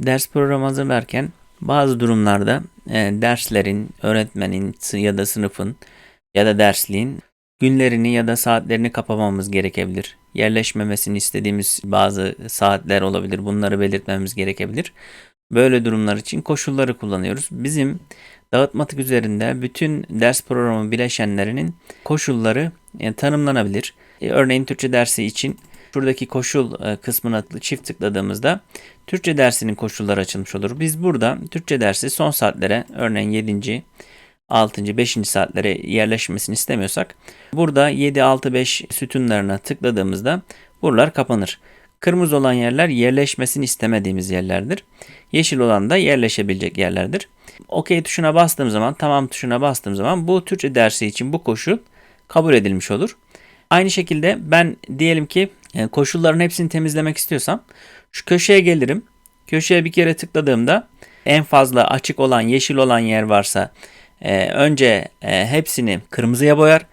Ders programı hazırlarken bazı durumlarda e, derslerin, öğretmenin ya da sınıfın ya da dersliğin günlerini ya da saatlerini kapamamız gerekebilir. Yerleşmemesini istediğimiz bazı saatler olabilir. Bunları belirtmemiz gerekebilir. Böyle durumlar için koşulları kullanıyoruz. Bizim dağıtmatik üzerinde bütün ders programı bileşenlerinin koşulları e, tanımlanabilir. E, örneğin Türkçe dersi için şuradaki koşul e, kısmına çift tıkladığımızda Türkçe dersinin koşulları açılmış olur. Biz burada Türkçe dersi son saatlere örneğin 7. 6. 5. saatlere yerleşmesini istemiyorsak burada 7 6 5 sütunlarına tıkladığımızda buralar kapanır. Kırmızı olan yerler yerleşmesini istemediğimiz yerlerdir. Yeşil olan da yerleşebilecek yerlerdir. OK tuşuna bastığım zaman, tamam tuşuna bastığım zaman bu Türkçe dersi için bu koşul kabul edilmiş olur. Aynı şekilde ben diyelim ki koşulların hepsini temizlemek istiyorsam şu köşeye gelirim. Köşeye bir kere tıkladığımda en fazla açık olan yeşil olan yer varsa e, önce e, hepsini kırmızıya boyar.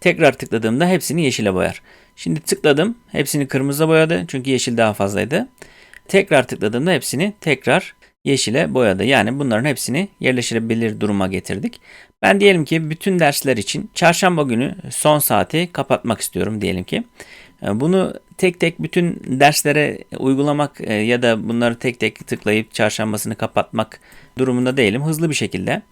Tekrar tıkladığımda hepsini yeşile boyar. Şimdi tıkladım. Hepsini kırmızıya boyadı. Çünkü yeşil daha fazlaydı. Tekrar tıkladığımda hepsini tekrar yeşile boyadı. Yani bunların hepsini yerleştirebilir duruma getirdik. Ben diyelim ki bütün dersler için çarşamba günü son saati kapatmak istiyorum diyelim ki. E, Bunu tek tek bütün derslere uygulamak e, ya da bunları tek tek tıklayıp çarşambasını kapatmak durumunda değilim. Hızlı bir şekilde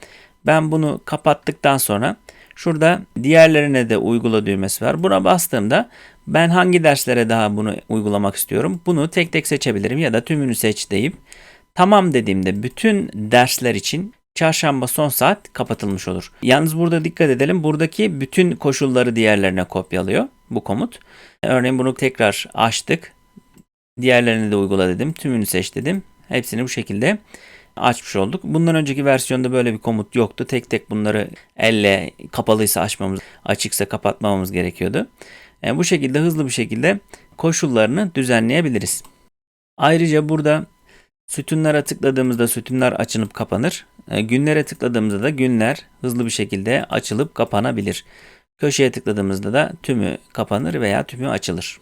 ben bunu kapattıktan sonra şurada diğerlerine de uygula düğmesi var. Buna bastığımda ben hangi derslere daha bunu uygulamak istiyorum? Bunu tek tek seçebilirim ya da tümünü seç deyip tamam dediğimde bütün dersler için çarşamba son saat kapatılmış olur. Yalnız burada dikkat edelim. Buradaki bütün koşulları diğerlerine kopyalıyor bu komut. Örneğin bunu tekrar açtık. Diğerlerini de uygula dedim. Tümünü seç dedim. Hepsini bu şekilde açmış olduk. Bundan önceki versiyonda böyle bir komut yoktu. Tek tek bunları elle kapalıysa açmamız, açıksa kapatmamamız gerekiyordu. E, bu şekilde hızlı bir şekilde koşullarını düzenleyebiliriz. Ayrıca burada sütunlara tıkladığımızda sütunlar açılıp kapanır. E, günlere tıkladığımızda da günler hızlı bir şekilde açılıp kapanabilir. Köşeye tıkladığımızda da tümü kapanır veya tümü açılır.